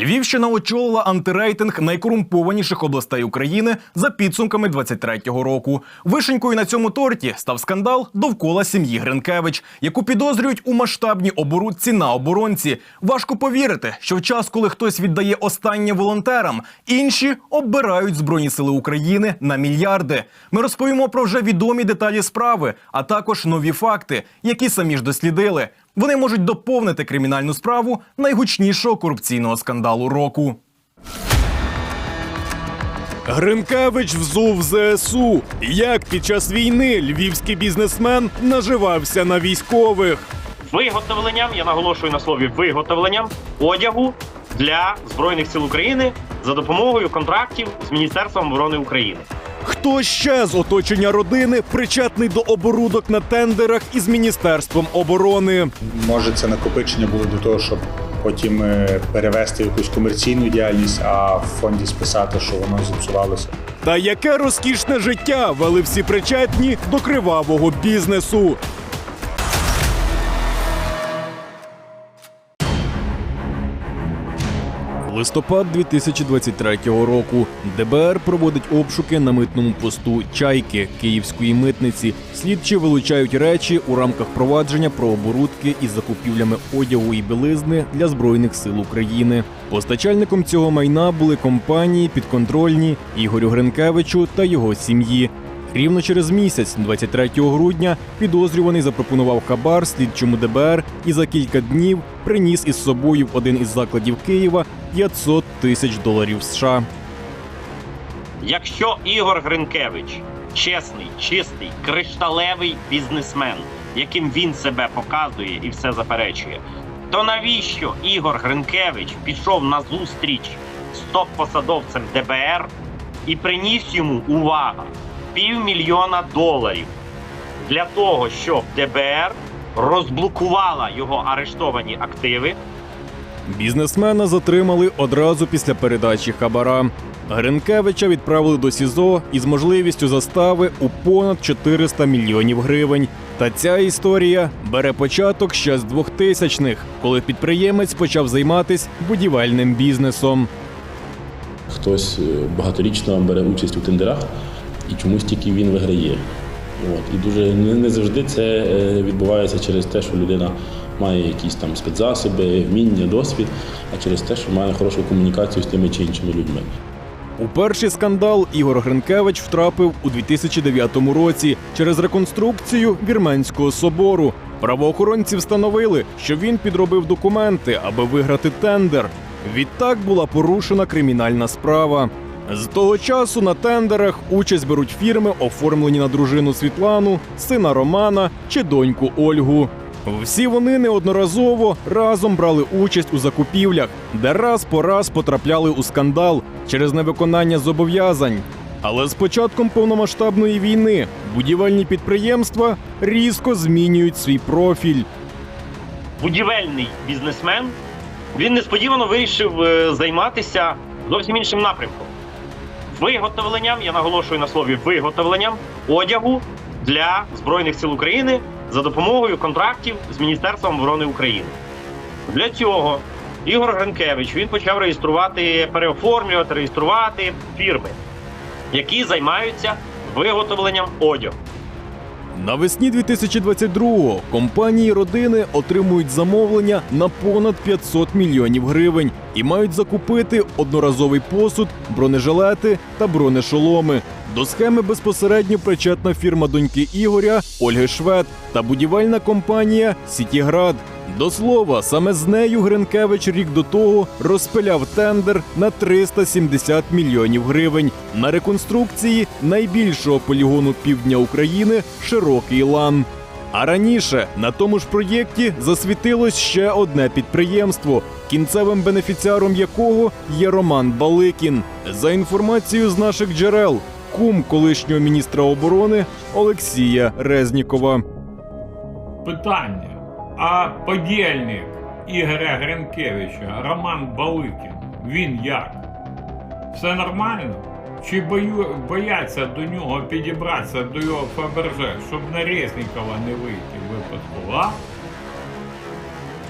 Львівщина очолила антирейтинг найкорумпованіших областей України за підсумками 23-го року. Вишенькою на цьому торті став скандал довкола сім'ї Гринкевич, яку підозрюють у масштабній оборудці на оборонці. Важко повірити, що в час, коли хтось віддає останнє волонтерам, інші оббирають збройні сили України на мільярди. Ми розповімо про вже відомі деталі справи, а також нові факти, які самі ж дослідили. Вони можуть доповнити кримінальну справу найгучнішого корупційного скандалу року. Гринкевич взув ЗСУ. Як під час війни львівський бізнесмен наживався на військових. виготовленням, я наголошую на слові виготовленням одягу для Збройних сил України за допомогою контрактів з Міністерством оборони України. Хто ще з оточення родини причетний до оборудок на тендерах із міністерством оборони? Може, це накопичення було до того, щоб потім е, перевести в якусь комерційну діяльність, а в фонді списати, що воно зіпсувалося. Та яке розкішне життя вели всі причетні до кривавого бізнесу? Листопад 2023 року ДБР проводить обшуки на митному посту Чайки Київської митниці. Слідчі вилучають речі у рамках провадження про оборудки із закупівлями одягу і білизни для збройних сил України. Постачальником цього майна були компанії підконтрольні Ігорю Гринкевичу та його сім'ї. Рівно через місяць, 23 грудня, підозрюваний запропонував хабар слідчому ДБР і за кілька днів приніс із собою в один із закладів Києва 500 тисяч доларів США. Якщо Ігор Гринкевич чесний, чистий, кришталевий бізнесмен, яким він себе показує і все заперечує, то навіщо Ігор Гринкевич пішов на зустріч з топ-посадовцем ДБР і приніс йому увага півмільйона доларів для того, щоб ДБР розблокувала його арештовані активи Бізнесмена затримали одразу після передачі хабара. Гринкевича відправили до СІЗО із можливістю застави у понад 400 мільйонів гривень. Та ця історія бере початок ще з 2000-х, коли підприємець почав займатися будівельним бізнесом. Хтось е, багаторічно бере участь у тендерах і чомусь тільки він виграє. От. І дуже не, завжди це е, відбувається через те, що людина має якісь там спецзасоби, вміння, досвід, а через те, що має хорошу комунікацію з тими чи іншими людьми. У перший скандал Ігор Гринкевич втрапив у 2009 році через реконструкцію Вірменського собору. Правоохоронці встановили, що він підробив документи, аби виграти тендер. Відтак була порушена кримінальна справа. З того часу на тендерах участь беруть фірми, оформлені на дружину Світлану, сина Романа чи доньку Ольгу. Всі вони неодноразово разом брали участь у закупівлях, де раз по раз потрапляли у скандал через невиконання зобов'язань. Але з початком повномасштабної війни будівельні підприємства різко змінюють свій профіль. будівельний бізнесмен, він несподівано вирішив е, займатися зовсім іншим напрямком. Виготовленням, я наголошую на слові виготовленням одягу для Збройних сил України за допомогою контрактів з Міністерством оборони України. Для цього Ігор Гринкевич він почав реєструвати, переоформлювати, реєструвати фірми, які займаються виготовленням одягу. Навесні 2022-го компанії родини отримують замовлення на понад 500 мільйонів гривень і мають закупити одноразовий посуд, бронежилети та бронешоломи. До схеми безпосередньо причетна фірма доньки Ігоря Ольги Швед та будівельна компанія Сітіград. До слова, саме з нею Гринкевич рік до того розпиляв тендер на 370 мільйонів гривень на реконструкції найбільшого полігону півдня України Широкий лан. А раніше на тому ж проєкті засвітилось ще одне підприємство, кінцевим бенефіціаром якого є Роман Баликін. За інформацією з наших джерел, кум колишнього міністра оборони Олексія Резнікова. Питання. А подільник Ігоря Гринкевича, Роман Баликін, він як? Все нормально? Чи бою, бояться до нього підібратися до його Фаберже, щоб на Резнікова не вийти випадково, а?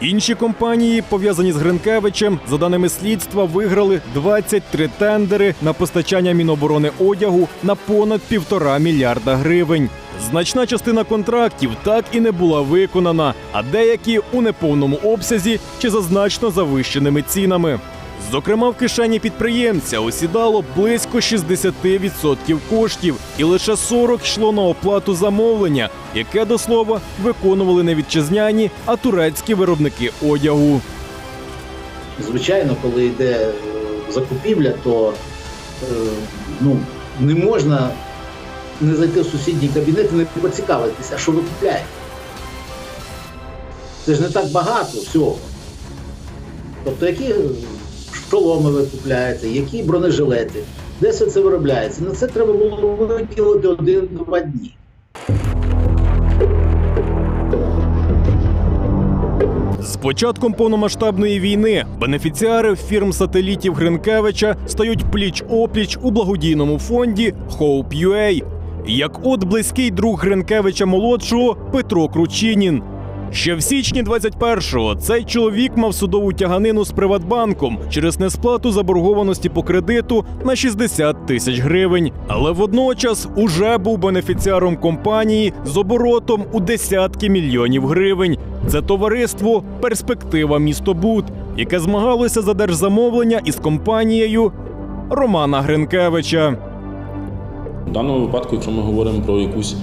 Інші компанії, пов'язані з Гринкевичем, за даними слідства, виграли 23 тендери на постачання Міноборони одягу на понад півтора мільярда гривень. Значна частина контрактів так і не була виконана, а деякі у неповному обсязі чи за значно завищеними цінами. Зокрема, в кишені підприємця осідало близько 60% коштів, і лише 40 йшло на оплату замовлення, яке до слова виконували не вітчизняні, а турецькі виробники одягу. Звичайно, коли йде е, закупівля, то е, ну, не можна не зайти в сусідній кабінет і не поцікавитися, а що ви купляєте. Це ж не так багато всього. Тобто, які шоломи ви купляєте, які бронежилети, де все це виробляється? На це треба було виділити один-два дні. З початком повномасштабної війни бенефіціари фірм сателітів Гринкевича стають пліч-опліч у благодійному фонді Hope.ua. Як от близький друг Гринкевича молодшого Петро Кручинін. Ще в січні 21-го цей чоловік мав судову тяганину з Приватбанком через несплату заборгованості по кредиту на 60 тисяч гривень. Але водночас уже був бенефіціаром компанії з оборотом у десятки мільйонів гривень. Це товариство Перспектива містобуд, яке змагалося за держзамовлення із компанією Романа Гринкевича. В даному випадку, якщо ми говоримо про якусь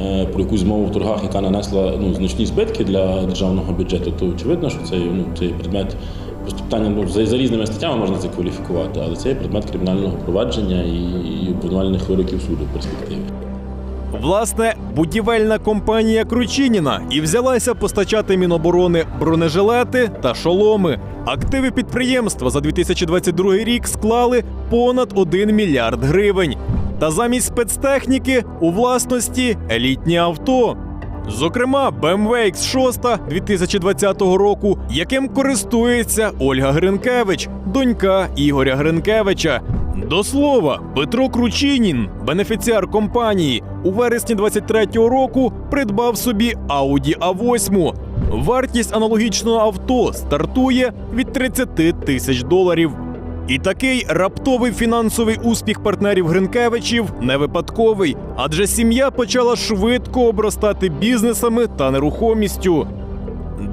е, про якусь змову в торгах, яка нанесла ну, значні збитки для державного бюджету, то очевидно, що це ну, цей предмет просто питання ну, за, за різними статтями можна це кваліфікувати, але це є предмет кримінального провадження і, і обвинувальних вироків суду в перспективі. Власне, будівельна компанія Кручиніна і взялася постачати Міноборони бронежилети та шоломи. Активи підприємства за 2022 рік склали понад 1 мільярд гривень. Та замість спецтехніки у власності елітні авто. Зокрема, BMW X6 2020 року, яким користується Ольга Гринкевич, донька Ігоря Гринкевича. До слова, Петро Кручинін, бенефіціар компанії, у вересні 23-го року придбав собі Audi A8. Вартість аналогічного авто стартує від 30 тисяч доларів. І такий раптовий фінансовий успіх партнерів Гринкевичів не випадковий, адже сім'я почала швидко обростати бізнесами та нерухомістю.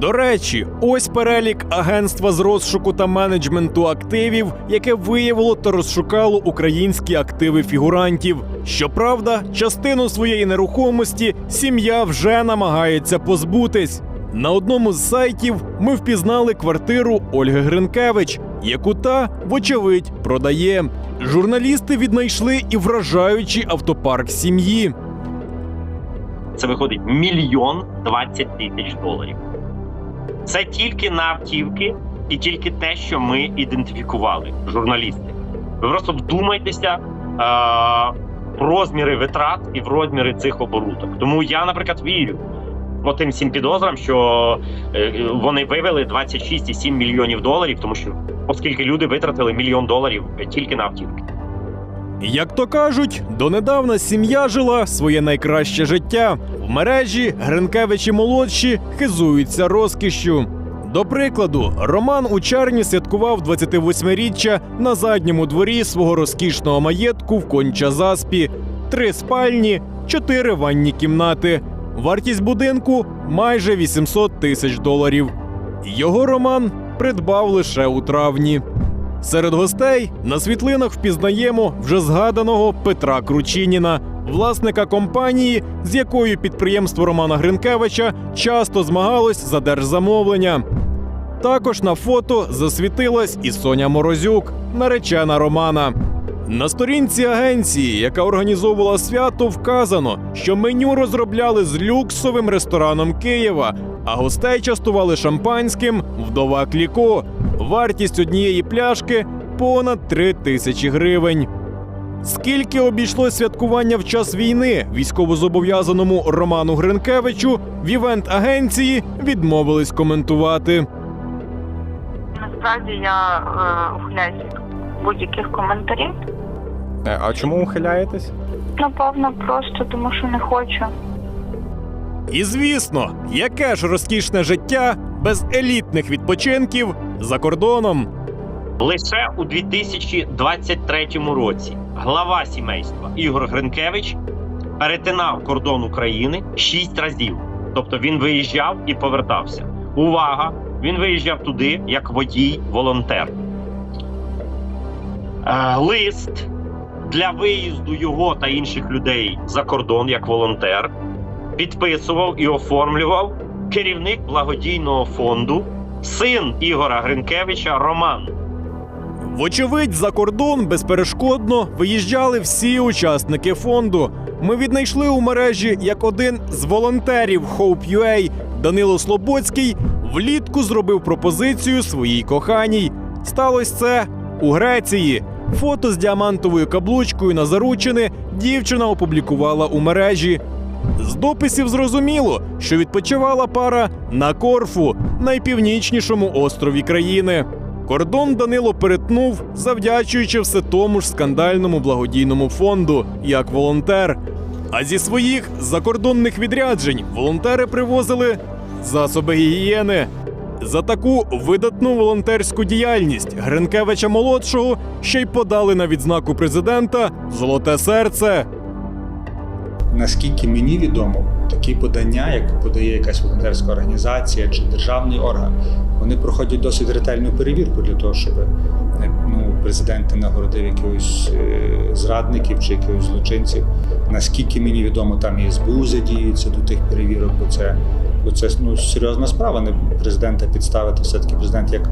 До речі, ось перелік агентства з розшуку та менеджменту активів, яке виявило та розшукало українські активи фігурантів. Щоправда, частину своєї нерухомості сім'я вже намагається позбутись. На одному з сайтів ми впізнали квартиру Ольги Гринкевич, яку та, вочевидь, продає. Журналісти віднайшли і вражаючий автопарк сім'ї. Це виходить мільйон двадцять тисяч доларів. Це тільки на автівки і тільки те, що ми ідентифікували, журналісти. Ви просто вдумайтеся е- в розміри витрат і в розміри цих оборудок. Тому я, наприклад, вірю отим всім підозрам, що е, вони вивели 26,7 мільйонів доларів, тому що оскільки люди витратили мільйон доларів тільки на автівки. Як то кажуть, донедавна сім'я жила своє найкраще життя. В мережі Гринкевичі молодші хизуються розкішшю. До прикладу, Роман у червні святкував 28-річчя на задньому дворі свого розкішного маєтку в Конча-Заспі. Три спальні, чотири ванні кімнати. Вартість будинку майже 800 тисяч доларів. Його Роман придбав лише у травні. Серед гостей на світлинах впізнаємо вже згаданого Петра Кручиніна, власника компанії, з якою підприємство Романа Гринкевича часто змагалось за держзамовлення. Також на фото засвітилась і Соня Морозюк, наречена Романа. На сторінці агенції, яка організовувала свято, вказано, що меню розробляли з люксовим рестораном Києва, а гостей частували шампанським вдова Кліко. Вартість однієї пляшки понад 3 тисячі гривень. Скільки обійшлось святкування в час війни військовозобов'язаному Роману Гринкевичу, в івент-агенції відмовились коментувати. Насправді я е, ухиляюся від будь-яких коментарів. Е, А чому ухиляєтесь? Напевно, просто тому що не хочу. І звісно, яке ж розкішне життя без елітних відпочинків за кордоном. Лише у 2023 році глава сімейства Ігор Гринкевич перетинав кордон України шість разів. Тобто він виїжджав і повертався. Увага! Він виїжджав туди як водій-волонтер. Е, Лист для виїзду його та інших людей за кордон як волонтер підписував і оформлював керівник благодійного фонду, син Ігора Гринкевича Роман. Вочевидь, за кордон безперешкодно виїжджали всі учасники фонду. Ми віднайшли у мережі як один з волонтерів Hope.ua Данило Слободський влітку зробив пропозицію своїй коханій. Сталося це у Греції. Фото з діамантовою каблучкою на заручини дівчина опублікувала у мережі. З дописів зрозуміло, що відпочивала пара на Корфу, найпівнічнішому острові країни. Кордон Данило перетнув, завдячуючи все тому ж скандальному благодійному фонду як волонтер. А зі своїх закордонних відряджень волонтери привозили засоби гігієни. За таку видатну волонтерську діяльність Гринкевича молодшого ще й подали на відзнаку президента Золоте серце. Наскільки мені відомо, такі подання, як подає якась волонтерська організація чи державний орган, вони проходять досить ретельну перевірку для того, щоб е, ну, президент не нагородив якихось е, зрадників чи якихось злочинців. Наскільки мені відомо, там і СБУ задіються до тих перевірок, бо це, бо це ну, серйозна справа. Не президента підставити, все-таки президент як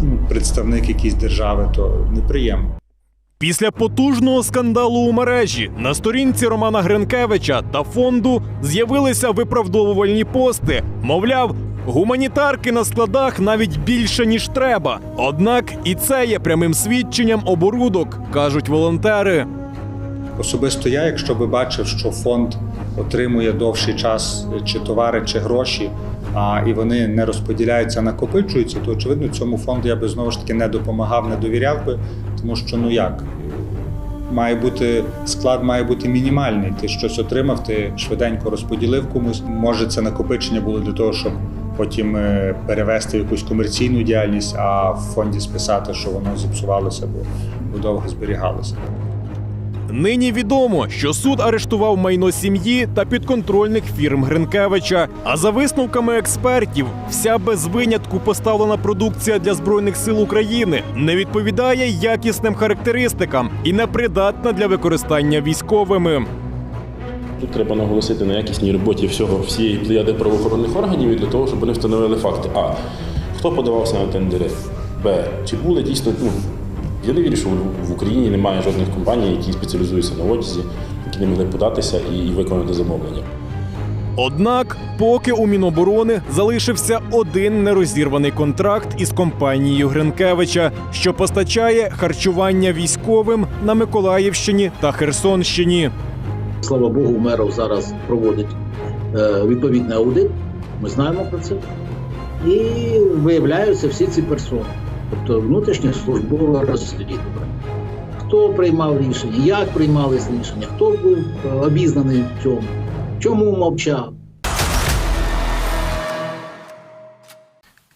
ну, представник якоїсь держави, то неприємно. Після потужного скандалу у мережі на сторінці Романа Гринкевича та фонду з'явилися виправдовувальні пости. Мовляв, гуманітарки на складах навіть більше ніж треба. Однак і це є прямим свідченням оборудок, кажуть волонтери. Особисто я, якщо би бачив, що фонд отримує довший час чи товари, чи гроші, а і вони не розподіляються, накопичуються, то очевидно цьому фонду я би знову ж таки не допомагав, не довіряв би, тому що ну як. Має бути склад має бути мінімальний. Ти щось отримав, ти швиденько розподілив комусь. Може, це накопичення було для того, щоб потім е, перевести якусь комерційну діяльність, а в фонді списати, що воно зіпсувалося, бо довго зберігалося. Нині відомо, що суд арештував майно сім'ї та підконтрольних фірм Гринкевича. А за висновками експертів, вся без винятку поставлена продукція для збройних сил України не відповідає якісним характеристикам і не придатна для використання військовими. Тут треба наголосити на якісній роботі всього всієї плеяди правоохоронних органів для того, щоб вони встановили факти. А. Хто подавався на тендери? Б. Чи були дійсно. Ну, я не вірю, що в- Україні немає жодних компаній, які спеціалізуються на одязі, які не могли податися і, і виконати замовлення. Однак, поки у Міноборони залишився один нерозірваний контракт із компанією Гринкевича, що постачає харчування військовим на Миколаївщині та Херсонщині. Слава Богу, меров зараз проводить е, відповідний аудит. Ми знаємо про це. І виявляються всі ці персони, тобто внутрішнє службове розслідування. Хто приймав рішення, як приймались рішення, хто був е, обізнаний в цьому, чому мовчав.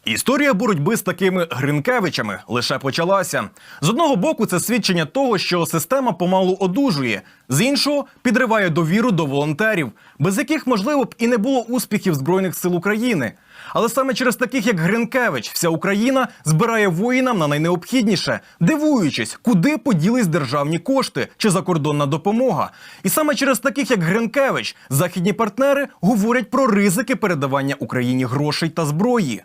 Історія боротьби з такими Гринкевичами лише почалася. З одного боку, це свідчення того, що система помалу одужує, з іншого підриває довіру до волонтерів, без яких, можливо, б і не було успіхів Збройних сил України. Але саме через таких, як Гринкевич, вся Україна збирає воїнам на найнеобхідніше, дивуючись, куди поділись державні кошти чи закордонна допомога. І саме через таких, як Гринкевич, західні партнери говорять про ризики передавання Україні грошей та зброї.